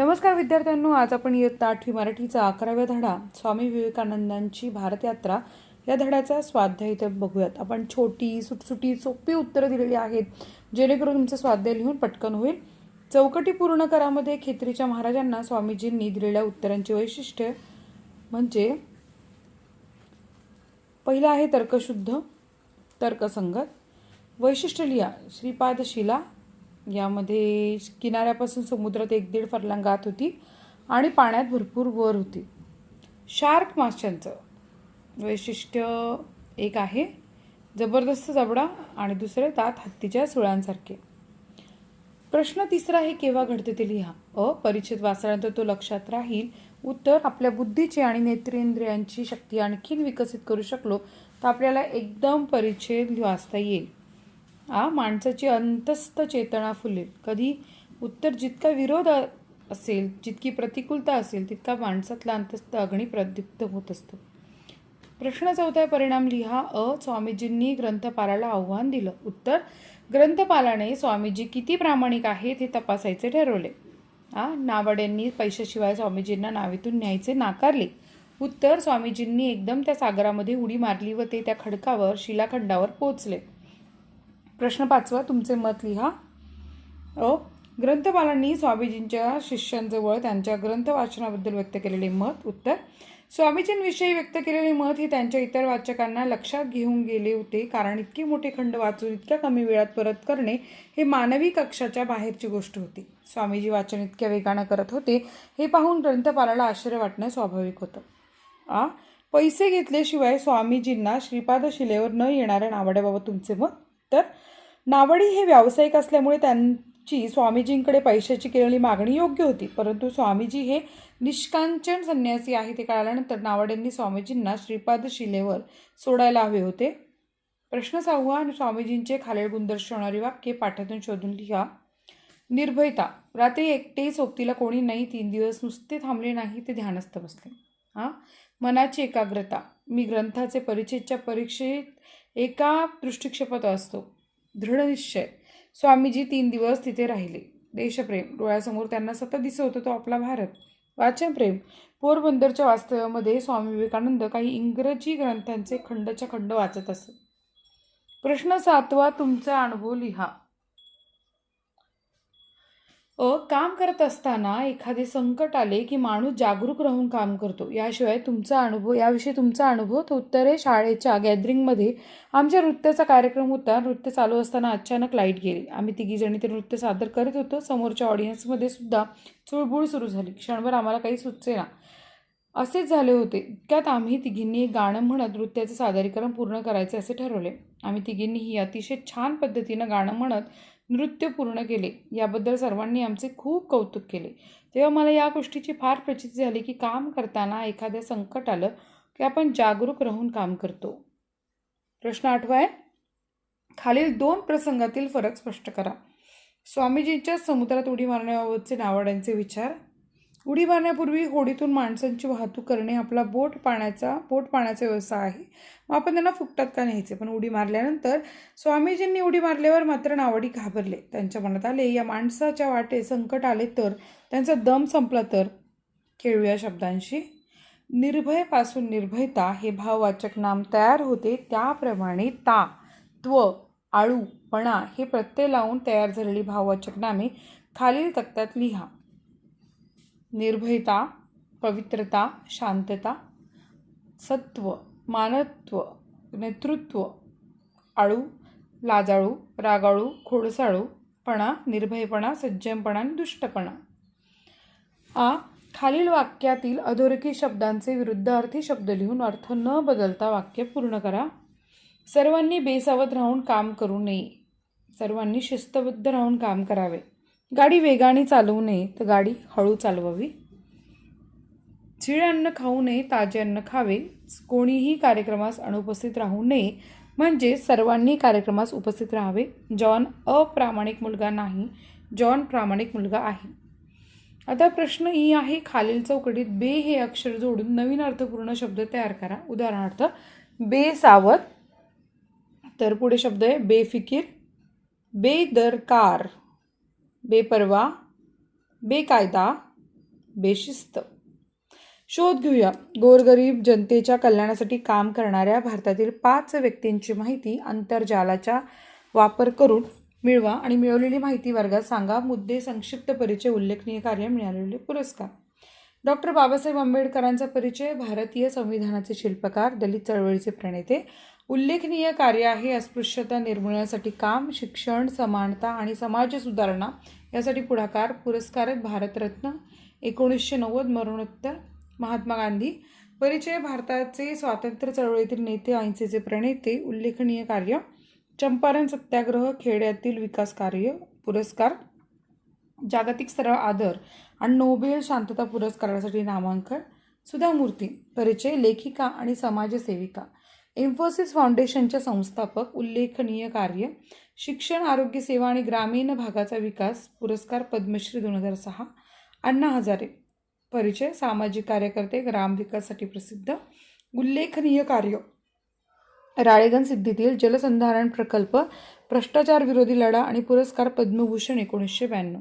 नमस्कार विद्यार्थ्यांनो आज आपण इयत्ता आठवी मराठीचा अकराव्या धडा स्वामी विवेकानंदांची भारतयात्रा या धड्याचा स्वाध्याय इथे बघूयात. आपण छोटी सुटसुटी सोपी उत्तरं दिलेली आहेत जेणेकरून तुमचं स्वाध्याय लिहून पटकन होईल. चौकटी पूर्ण करामध्ये खेत्रीच्या महाराजांना स्वामीजींनी दिलेल्या उत्तरांची वैशिष्ट्य म्हणजे पहिलं आहे तर्कशुद्ध तर्कसंगत. वैशिष्ट्य लिहा श्रीपादशिला यामध्ये किनाऱ्यापासून समुद्रात एक दीड फरलांग आत होती आणि पाण्यात भरपूर वर होती. शार्क माशांचं वैशिष्ट्य एक आहे जबरदस्त जबडा आणि दुसरे दात हत्तीच्या सुळांसारखे प्रश्न तिसरा हे केव्हा घडते ते लिहा. अ परिच्छेद वाचल्यानंतर तो लक्षात राहील उत्तर आपल्या बुद्धीची आणि नेत्रेंद्रियांची शक्ती आणखीन विकसित करू शकलो तर आपल्याला एकदम परिच्छेद वाचता येईल. आ माणसाची अंतस्थ चेतना फुलेल. कधी उत्तर जितका विरोध असेल जितकी प्रतिकूलता असेल तितका माणसातला अंतस्थ अग्नी प्रदीप्त होत असतो. प्रश्न चौथा परिणाम लिहा. अ. स्वामीजींनी ग्रंथपालाला आव्हान दिलं. उत्तर ग्रंथपालाने स्वामीजी किती प्रामाणिक आहेत हे तपासायचे ठरवले. आ. नावाड्यांनी पैशाशिवाय स्वामीजींना नावेतून न्यायचे नाकारले. उत्तर स्वामीजींनी एकदम त्या सागरामध्ये उडी मारली व ते त्या खडकावर शिलाखंडावर पोचले. प्रश्न पाचवा तुमचे मत लिहा. अ ग्रंथपालांनी स्वामीजींच्या शिष्यांजवळ त्यांच्या ग्रंथ वाचनाबद्दल व्यक्त केलेले मत उत्तर स्वामीजींविषयी व्यक्त केलेले मत हे त्यांच्या इतर वाचकांना लक्षात घेऊन गेले होते. कारण इतके मोठे खंड वाचून इतक्या कमी वेळात परत करणे हे मानवी कक्षाच्या बाहेरची गोष्ट होती. स्वामीजी वाचन इतक्या वेगानं करत होते हे पाहून ग्रंथपालाला आश्चर्य वाटणं स्वाभाविक होतं. आ पैसे घेतल्याशिवाय स्वामीजींना श्रीपाद शिलेवर न येणाऱ्या नावाड्याबाबत तुमचे मत? तर नावडी हे व्यावसायिक असल्यामुळे त्यांची स्वामीजींकडे पैशाची केलेली मागणी योग्य होती. परंतु स्वामीजी हे निष्कांचन संन्यासी आहे ते कळाल्यानंतर नावड्यांनी स्वामीजींना श्रीपाद शिलेवर सोडायला हवे होते. प्रश्न सहावा आणि स्वामीजींचे खालील गुंदर्शवणारी वाक्य वाक्ये पाठातून शोधून लिहा. निर्भयता रात्री एकटे सोबतीला कोणी नाही तीन दिवस नुसते थांबले नाही ते ध्यानस्थ बसले. हां? मनाची एकाग्रता मी ग्रंथाचे परिचयच्या परीक्षेत एका दृष्टिक्षेपात असतो. दृढनिश्चय स्वामीजी तीन दिवस तिथे राहिले. देशप्रेम. डोळ्यासमोर त्यांना सतत दिसत होता तो आपला भारत. वाचनप्रेम पोरबंदरच्या वास्तव्यामध्ये स्वामी विवेकानंद काही इंग्रजी ग्रंथांचे खंडच्या खंड वाचत असत प्रश्न सातवा तुमचा अनुभव लिहा. अ काम करत असताना एखादे संकट आले की माणूस जागरूक राहून काम करतो. याशिवाय तुमचा अनुभव याविषयी तुमचा अनुभव तो उत्तरे शाळेच्या गॅदरिंगमध्ये आमच्या नृत्याचा कार्यक्रम होता. नृत्य चालू असताना अचानक लाइट गेली. आम्ही तिघीजणी ते नृत्य सादर करत होतो. समोरच्या ऑडियन्समध्ये सुद्धा चुळबुळ सुरू झाली. क्षणभर आम्हाला काही सुचेना. असेच झाले होते. इतक्यात आम्ही तिघींनी एक गाणं म्हणत नृत्याचे सादरीकरण पूर्ण करायचे असे ठरवले. आम्ही तिघींनीही अतिशय छान पद्धतीनं गाणं म्हणत नृत्य पूर्ण केले. याबद्दल सर्वांनी आमचे खूप कौतुक केले. तेव्हा मला या गोष्टीची फार प्रचिती झाली की काम करताना एखाद्या संकट आलं की आपण जागरूक राहून काम करतो. प्रश्न आठवा आहे खालील दोन प्रसंगातील फरक स्पष्ट करा. स्वामीजींच्या समुद्रात उडी मारण्याबाबतचे नावाड्यांचे विचार उडी मारण्यापूर्वी होडीतून माणसांची वाहतूक करणे आपला बोट पाण्याचा बोट पाण्याचा व्यवसाय आहे. मग आपण त्यांना फुकटात का न्यायचे? पण उडी मारल्यानंतर स्वामीजींनी उडी मारल्यावर मात्र नावडी घाबरले. त्यांच्या मनात आले या माणसाच्या वाटे संकट आले तर त्यांचा दम संपला तर? खेळूया शब्दांशी. निर्भयपासून निर्भयता हे भाववाचक नाम तयार होते. त्याप्रमाणे ता त्व आळूपणा हे प्रत्यय लावून तयार झालेली भाववाचक नामे खालील तक्त्यात लिहा. निर्भयता पवित्रता शांतता सत्व मानत्व नेतृत्व आळू लाजाळू रागाळू खोडसाळूपणा निर्भयपणा सज्जनपणा आणि दुष्टपणा. आ खालील वाक्यातील अधोरेखित शब्दांचे विरुद्धार्थी शब्द लिहून अर्थ न बदलता वाक्य पूर्ण करा. सर्वांनी बेसावध राहून काम करू नये. सर्वांनी शिस्तबद्ध राहून काम करावे. गाडी वेगाने चालवू नये तर गाडी हळू चालवावी. चिळे अन्न खाऊ नये ताजे अन्न खावे. कोणीही कार्यक्रमास अनुपस्थित राहू नये म्हणजे सर्वांनी कार्यक्रमास उपस्थित राहावे. जॉन अप्रामाणिक मुलगा नाही जॉन प्रामाणिक मुलगा आहे. आता प्रश्न ई आहे खालील चौकटीत बे हे अक्षर जोडून नवीन अर्थपूर्ण शब्द तयार करा. उदाहरणार्थ बेसावध तर पुढे शब्द आहे बेफिकीर बेदरकार. बेपरवा बेकायदा बेशिस्त. शोध घेऊया. गोरगरीब जनतेच्या कल्याणासाठी काम करणाऱ्या भारतातील पाच व्यक्तींची माहिती आंतरजालाचा वापर करून मिळवा आणि मिळवलेली माहिती वर्गात सांगा. मुद्दे संक्षिप्त परिचय उल्लेखनीय कार्य मिळालेले पुरस्कार. डॉक्टर बाबासाहेब आंबेडकरांचा परिचय भारतीय संविधानाचे शिल्पकार दलित चळवळीचे प्रणेते उल्लेखनीय कार्य आहे अस्पृश्यता निर्मूलनासाठी काम शिक्षण समानता आणि समाज सुधारणा यासाठी पुढाकार पुरस्कार भारतरत्न एकोणीसशे नव्वद मरणोत्तर महात्मा गांधी परिचय भारताचे स्वातंत्र्य चळवळीतील नेते अहिंसेचे प्रणेते उल्लेखनीय कार्य चंपारण सत्याग्रह खेड्यातील विकास कार्य पुरस्कार जागतिक स्तरावर आदर आणि नोबेल शांतता पुरस्कारासाठी नामांकन सुधा मूर्ती परिचय लेखिका आणि समाजसेविका. इन्फोसिस फाउंडेशनच्या संस्थापक उल्लेखनीय कार्य शिक्षण आरोग्य सेवा आणि ग्रामीण भागाचा विकास पुरस्कार पद्मश्री दोन हजार सहा अण्णा हजारे परिचय सामाजिक कार्यकर्ते ग्रामविकासासाठी प्रसिद्ध उल्लेखनीय कार्य. राळेगण सिद्धीतील जलसंधारण प्रकल्प भ्रष्टाचार विरोधी लढा आणि पुरस्कार पद्मभूषण एकोणीसशे ब्याण्णव.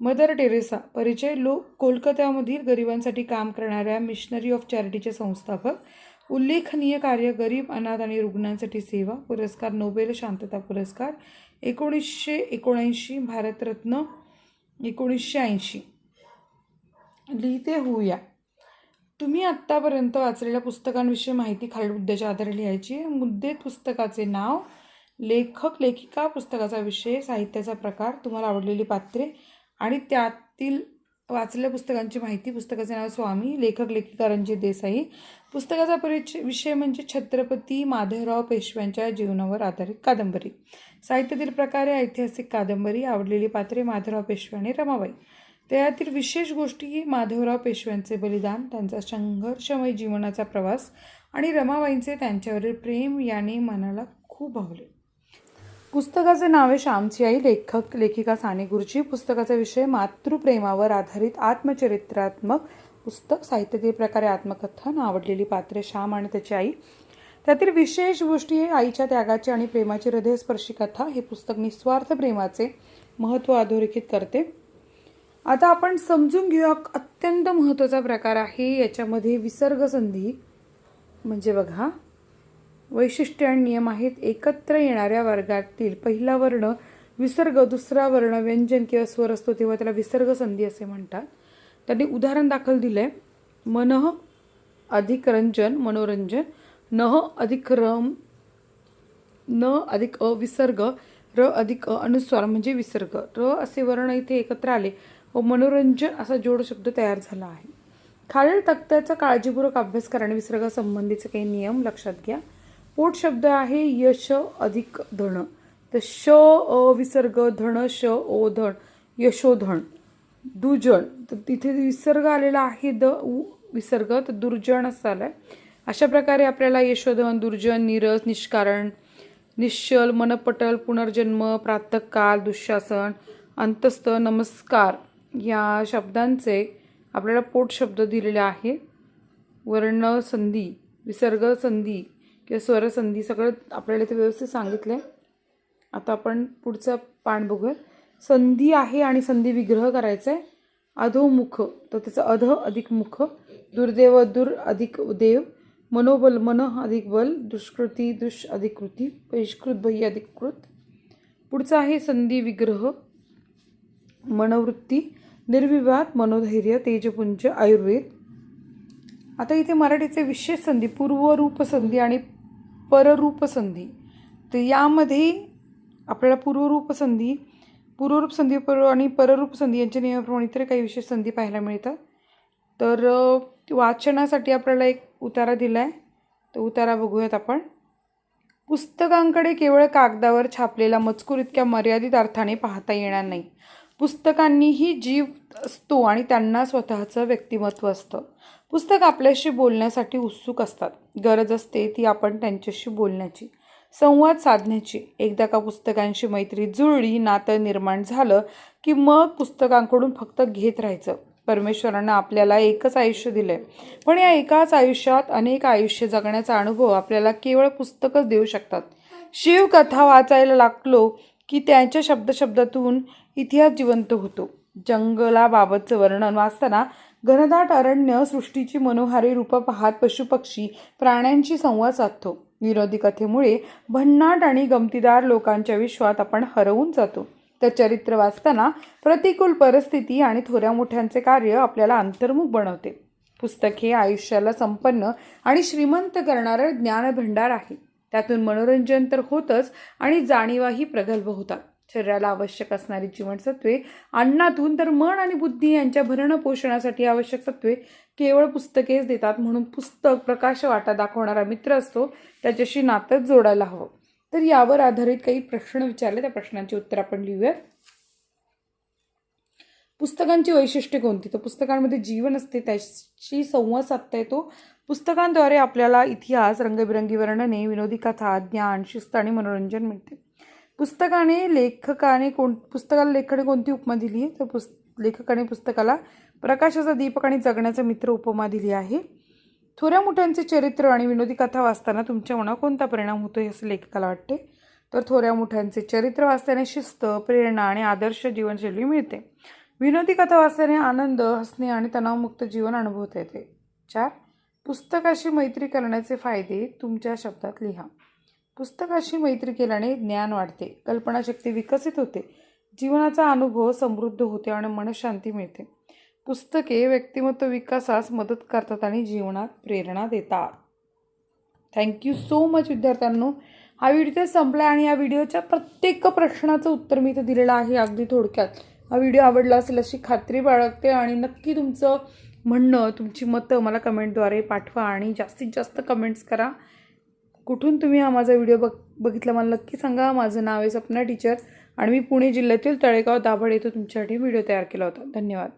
मदर टेरेसा परिचय लोक कोलकात्यामधील गरिबांसाठी काम करणाऱ्या मिशनरी ऑफ चॅरिटीचे संस्थापक उल्लेखनीय कार्य गरीब अनाथ आणि रुग्णांसाठी सेवा पुरस्कार नोबेल शांतता पुरस्कार एकोणीसशे एकोणऐंशी भारतरत्न एकोणीसशे ऐंशी लिहिते होऊया तुम्ही आत्तापर्यंत वाचलेल्या पुस्तकांविषयी माहिती खालील मुद्द्याच्या आधारे लिहायची आहे. मुद्दे पुस्तकाचे नाव लेखक लेखिका पुस्तकाचा विषय साहित्याचा प्रकार तुम्हाला आवडलेली पात्रे आणि त्यातील वाचलेल्या पुस्तकांची माहिती पुस्तकाचे नाव स्वामी लेखक लेखिका रणजित देसाई. पुस्तकाचा परिचय विषय म्हणजे छत्रपती माधवराव पेशव्यांच्या जीवनावर आधारित कादंबरी. साहित्यातील प्रकारे ऐतिहासिक कादंबरी आवडलेली पात्रे माधवराव पेशवे आणि रमाबाई. त्यातील विशेष गोष्टी माधवराव पेशव्यांचे बलिदान त्यांचा संघर्षमय जीवनाचा प्रवास आणि रमाबाईंचे त्यांच्यावरील प्रेम याने मनाला खूप भावले. पुस्तकाचे नाव आहे श्यामची आई लेखक लेखिका साने गुरुजी. पुस्तकाचा विषय मातृप्रेमावर आधारित आत्मचरित्रात्मक पुस्तक. साहित्यातील प्रकारे आत्मकथन आवडलेली पात्रे श्याम आणि त्याची आई. त्यातील विशेष गोष्टी आहे आईच्या त्यागाची आणि प्रेमाची हृदयस्पर्शी कथा हे पुस्तक निस्वार्थ प्रेमाचे महत्त्व अधोरेखित करते. आता आपण समजून घेऊया अत्यंत महत्त्वाचा प्रकार आहे याच्यामध्ये विसर्ग संधी म्हणजे बघा वैशिष्ट्य आणि नियम आहेत. एकत्र येणाऱ्या वर्गातील पहिला वर्ण विसर्ग दुसरा वर्ण व्यंजन किंवा स्वर असतो तेव्हा त्याला विसर्ग संधी असे म्हणतात. त्यांनी उदाहरण दाखल दिलंय. मनः अधिक रंजन मनोरंजन. नह अधिक रम न अधिक अ विसर्ग र अधिक अ अनुस्वार म्हणजे विसर्ग. र असे वर्ण इथे एकत्र आले व मनोरंजन असा जोड शब्द तयार झाला आहे. खालील तक्त्याचा काळजीपूर्वक अभ्यास करा आणि काही नियम लक्षात घ्या. पोट शब्द आहे यश अधिक धन. तर श अ विसर्ग धन श ओ धन यशोधन दुजण तर तिथे विसर्ग आलेला आहे द उ विसर्ग तर दुर्जन असं आहे अशा प्रकारे आपल्याला यशोधन दुर्जन नीरस निष्कारण निश्चल मनपटल पुनर्जन्म प्रातःकाल दुःशासन अंतस्थ नमस्कार या शब्दांचे आपल्याला पोट शब्द दिलेले आहे. वर्ण संधी विसर्ग संधी. किंवा स्वरसंधी सगळं आपल्याला इथे व्यवस्थित सांगितलं आहे आता आपण पुढचं पान बघूया. संधी आहे आणि संधी विग्रह करायचा आहे अधोमुख तर त्याचं अध अधिक मुख दुर्देव दुर अधिक देव मनोबल मन अधिक बल दुष्कृती दुष अधिक कृती बहिष्कृत भय्य अधिक कृत. पुढचं आहे संधी विग्रह मनोवृत्ती निर्विवाद मनोधैर्य तेजपुंज आयुर्वेद. आता इथे मराठीचे विशेष संधी पूर्वरूप संधी आणि पररूपसंधी. तर यामध्ये आपल्याला पूर्वरूपसंधी पूर्वरूप संधी पर आणि पररूपसंधी यांच्या नियमाप्रमाणे इतर काही विशेष संधी पाहायला मिळतात. तर वाचनासाठी आपल्याला एक उतारा दिला आहे तो उतारा बघूयात आपण. पुस्तकांकडे केवळ कागदावर छापलेला मजकूर इतक्या मर्यादित अर्थाने पाहता येणार नाही. पुस्तकांनीही जीव असतो आणि त्यांना स्वतःचं व्यक्तिमत्व असतं. पुस्तक आपल्याशी बोलण्यासाठी उत्सुक असतात. गरज असते ती आपण त्यांच्याशी बोलण्याची. संवाद साधण्याची. एकदा का पुस्तकांशी मैत्री जुळली नातं निर्माण झालं की मग पुस्तकांकडून फक्त घेत राहायचं. परमेश्वरानं आपल्याला एकच आयुष्य दिलंय. पण या एकाच आयुष्यात अनेक आयुष्य जगण्याचा अनुभव आपल्याला केवळ पुस्तकच देऊ शकतात. शिवकथा वाचायला लागलो की त्यांच्या शब्दशब्दातून इतिहास जिवंत होतो. जंगलाबाबतचं वर्णन वाचताना घनदाट अरण्य सृष्टीची मनोहारी रूपं पाहत पशुपक्षी प्राण्यांशी संवाद साधतो. विनोदी कथेमुळे भन्नाट आणि गमतीदार लोकांच्या विश्वात आपण हरवून जातो. तर चरित्र वाचताना प्रतिकूल परिस्थिती आणि थोड्या मोठ्यांचे कार्य आपल्याला अंतर्मुख बनवते. पुस्तक हे आयुष्याला संपन्न आणि श्रीमंत करणारं ज्ञानभंडार आहे. त्यातून मनोरंजन तर होतच आणि जाणीवाही प्रगल्भ होतात. शरीराला आवश्यक असणारी जीवनसत्वे अन्नातून तर मन आणि बुद्धी यांच्या भरण पोषणासाठी आवश्यक सत्वे केवळ पुस्तकेच देतात म्हणून पुस्तक प्रकाश वाटा दाखवणारा मित्र असतो त्याच्याशी नातंच जोडायला हवं. तर यावर आधारित काही प्रश्न विचारले त्या प्रश्नांची उत्तर आपण लिहूयात. पुस्तकांची वैशिष्ट्ये कोणती? तर पुस्तकांमध्ये जीवन असते त्याशी संवाद साधता येतो. पुस्तकांद्वारे आपल्याला इतिहास रंगबिरंगी वर्णने विनोदी कथा ज्ञान शिस्त आणि मनोरंजन मिळते. पुस्तकाने लेखकाने कोण पुस्तकाला लेखकाने कोणती उपमा दिली आहे? तर पुस् लेखकाने पुस्तकाला प्रकाशाचा दीपक आणि जगण्याचा मित्र उपमा दिली आहे. थोड्या मोठ्यांचे चरित्र आणि विनोदी कथा वाचताना तुमच्या मनावर कोणता परिणाम होतो हे असं लेखकाला वाटते? तर थोड्या मोठ्यांचे चरित्र वाचताना शिस्त प्रेरणा आणि आदर्श जीवनशैली मिळते. विनोदी कथा वाचल्याने आनंद हसणे आणि तणावमुक्त जीवन अनुभवता येते. चार पुस्तकाशी मैत्री करण्याचे फायदे तुमच्या शब्दात लिहा. पुस्तकाशी मैत्री केल्याने ज्ञान वाढते कल्पनाशक्ती विकसित होते जीवनाचा अनुभव समृद्ध होते आणि मनशांती मिळते. पुस्तके व्यक्तिमत्व विकासास मदत करतात आणि जीवनात प्रेरणा देतात. थँक्यू सो मच विद्यार्थ्यांनो. हा व्हिडिओ संपला आणि या व्हिडिओच्या प्रत्येक प्रश्नाचं उत्तर मी इथं दिलेलं आहे अगदी थोडक्यात. हा व्हिडिओ आवडला असेल अशी खात्री बाळगते आणि नक्की तुमचं म्हणणं तुमची मतं मला कमेंटद्वारे पाठवा आणि जास्तीत जास्त कमेंट्स करा. कुठून तुम्ही हा माझा व्हिडिओ बघ बघितला मला नक्की सांगा. माझं नाव आहे सपना टीचर आणि मी पुणे जिल्ह्यातील तळेगाव दाभड येथे तुमच्यासाठी व्हिडिओ तयार केला होता. धन्यवाद.